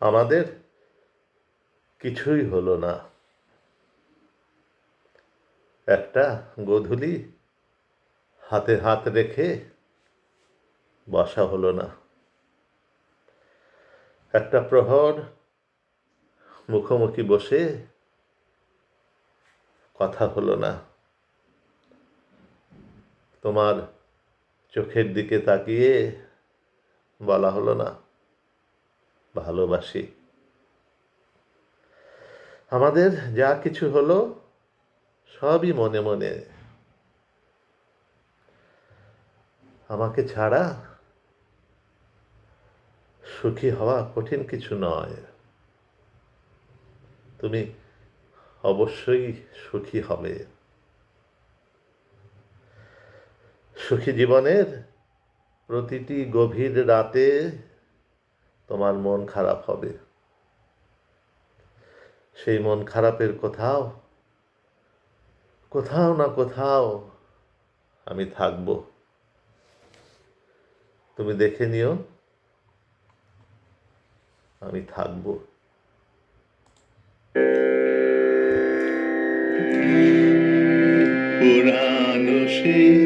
আমাদের কিছুই হলো না। একটা গোধূলি হাতে হাত রেখে বাসা হলো না। একটা প্রহর মুখোমুখি বসে কথা হলো না। তোমার চোখের দিকে তাকিয়ে বলা হলো না। ভালোবাসি। আমাদের যা কিছু হলো, সবই মনে মনে। আমাকে ছাড়া সুখী হওয়া কঠিন কিছু নয়। তুমি অবশ্যই সুখী হবে। সুখী জীবনের প্রতিটি গভীর রাতে তোমার মন খারাপ হবে। সেই মন খারাপের কোথাও কোথাও না কোথাও আমি থাকব। তুমি দেখে নিও, আমি থাকব। পুরানো সেই